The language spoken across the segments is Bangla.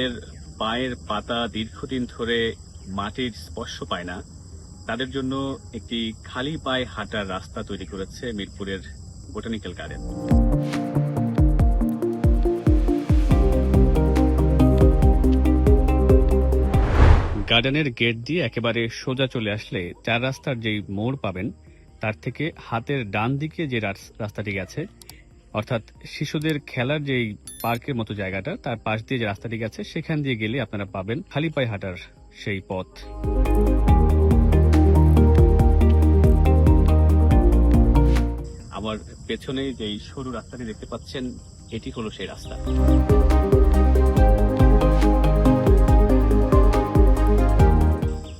যাদের পায়ের পাতা দীর্ঘদিন ধরে মাটির স্পর্শ পায় না। তাদের জন্য একটি খালি পায়ে হাঁটার রাস্তা তৈরি করেছে মিরপুরের বোটানিক্যাল গার্ডেন। গার্ডেনের গেট দিয়ে একেবারে সোজা চলে আসলে চার রাস্তার যেই মোড় পাবেন, তার থেকে হাতের ডান দিকে যে রাস- রাস্তাটি গেছে অর্থাৎ শিশুদের খেলার যেই পার্কের মতো জায়গাটা, তার পাশ দিয়ে যে রাস্তাটি গেছে, সেখান দিয়ে গেলে আপনারা পাবেন খালি পায়ে হাঁটার সেই পথ। আমার পেছনে যেই সরু রাস্তাটি দেখতে পাচ্ছেন, এটি হলো সেই রাস্তা।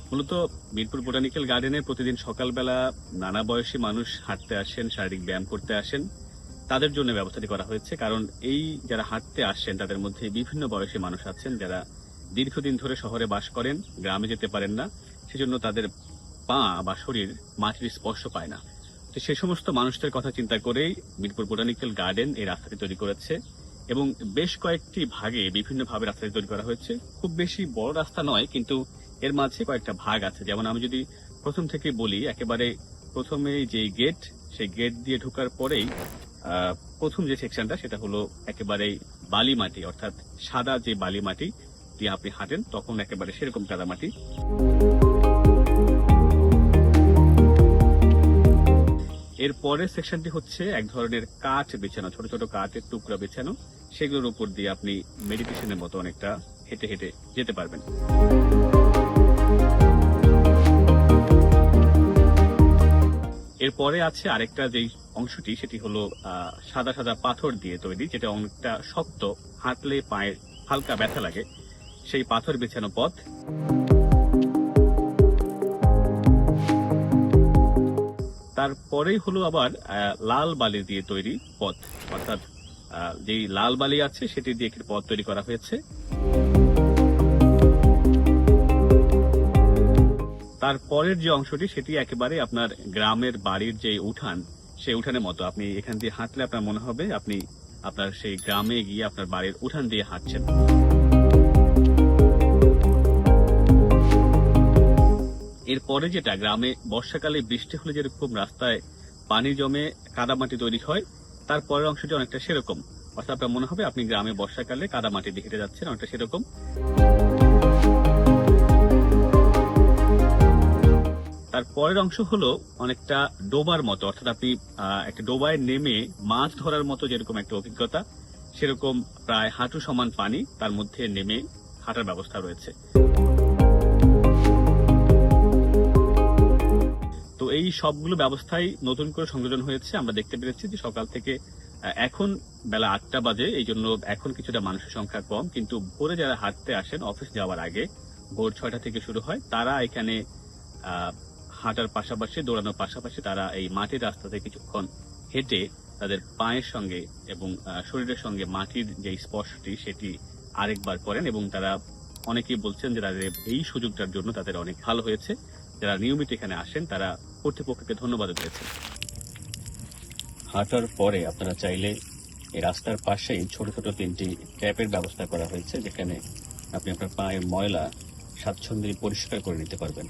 মূলত মিরপুর বোটানিক্যাল গার্ডেনে প্রতিদিন সকালবেলা নানা বয়সী মানুষ হাঁটতে আসেন, শারীরিক ব্যায়াম করতে আসেন। তাদের জন্য ব্যবস্থাটি করা হয়েছে, কারণ এই যারা হাঁটতে আসছেন, তাদের মধ্যে বিভিন্ন বয়সী মানুষ আছেন যারা দীর্ঘদিন ধরে শহরে বাস করেন, গ্রামে যেতে পারেন না, সেজন্য তাদের পা বা শরীর মাটির স্পর্শ পায় না। তো সে সমস্ত মানুষদের কথা চিন্তা করেই মিরপুর বোটানিক্যাল গার্ডেন এই রাস্তাটি তৈরি করেছে এবং বেশ কয়েকটি ভাগে বিভিন্ন ভাবে রাস্তাটি তৈরি করা হয়েছে। খুব বেশি বড় রাস্তা নয়, কিন্তু এর মাঝে কয়েকটা ভাগ আছে। যেমন আমি যদি প্রথম থেকে বলি, একেবারে প্রথমে যে গেট সেই গেট দিয়ে ঢোকার পরেই প্রথম যে সেকশনটা সেটা হলো একেবারেই বালি মাটি, অর্থাৎ সাদা যে বালি মাটি দিয়ে আপনি হাঁটেন, তখন একেবারে সেরকম কাদা মাটি। এর পরের সেকশনটি হচ্ছে এক ধরনের কাঠ বেছানো, ছোট ছোট কাঠের টুকরা বেছানো। সেগুলোর উপর দিয়ে আপনি মেডিটেশনের মতো অনেকটা হেঁটে হেঁটে যেতে পারবেন। এরপরে আছে আরেকটা যেই অংশটি, সেটি হলো সাদা সাদা পাথর দিয়ে তৈরি, যেটা অনেকটা শক্ত, হাঁটলে পায়ের হালকা ব্যথা লাগে, সেই পাথর বেছানো পথ। তারপরেই হলো আবার লাল বালি দিয়ে তৈরি পথ, অর্থাৎ যেই লাল বালি আছে, সেটি দিয়ে একটি পথ তৈরি করা হয়েছে। তারপরের যে অংশটি, সেটি একেবারে আপনার গ্রামের বাড়ির যে উঠান, সেই উঠানের মতো। আপনি এখান দিয়ে হাঁটলে আপনার মনে হবে আপনি আপনার সেই গ্রামে গিয়ে আপনার বাড়ির উঠান দিয়ে হাঁটছেন। এরপরে যেটা, গ্রামে বর্ষাকালে বৃষ্টি হলে যেরকম রাস্তায় পানি জমে কাদামাটি তৈরি হয় তার পরের অংশটি অনেকটা সেরকম। অর্থাৎ আপনার মনে হবে আপনি গ্রামে বর্ষাকালে কাদামাটি দিয়ে যাচ্ছেন, অনেকটা সেরকম। তার পরের অংশ হলো অনেকটা ডোবার মতো, অর্থাৎ আপনি একটা ডোবায় নেমে মাছ ধরার মতো যেরকম একটা অভিজ্ঞতা, সেরকম প্রায় হাঁটু সমান পানি তার মধ্যে নেমে হাঁটার ব্যবস্থা রয়েছে। তো এই সবগুলো ব্যবস্থাই নতুন করে সংযোজন হয়েছে। আমরা দেখতে পেরেছি যে সকাল থেকে এখন বেলা আটটা বাজে, এই জন্য এখন কিছুটা মানুষের সংখ্যা কম, কিন্তু ভোরে যারা হাঁটতে আসেন, অফিস যাওয়ার আগে ভোর ছয়টা থেকে শুরু হয়, তারা এখানে হাঁটার পাশাপাশি, দৌড়ানোর পাশাপাশি তারা এই মাটির রাস্তাতে কিছুক্ষণ হেঁটে তাদের পায়ের সঙ্গে এবং শরীরের সঙ্গে মাটির যে স্পর্শটি সেটি আরেকবার করেন এবং তারা অনেকেই বলছেন যে তাদের এই সুযোগটার জন্য তাদের অনেক ভালো হয়েছে। যারা নিয়মিত এখানে আসেন, তারা কর্তৃপক্ষকে ধন্যবাদ দিয়েছেন হাঁটার পরে আপনারা চাইলে এই রাস্তার পাশেই ছোট ছোট তিনটি ট্যাপের ব্যবস্থা করা হয়েছে, যেখানে আপনি আপনার পায়ের ময়লা স্বাচ্ছন্দ্যে পরিষ্কার করে নিতে পারবেন।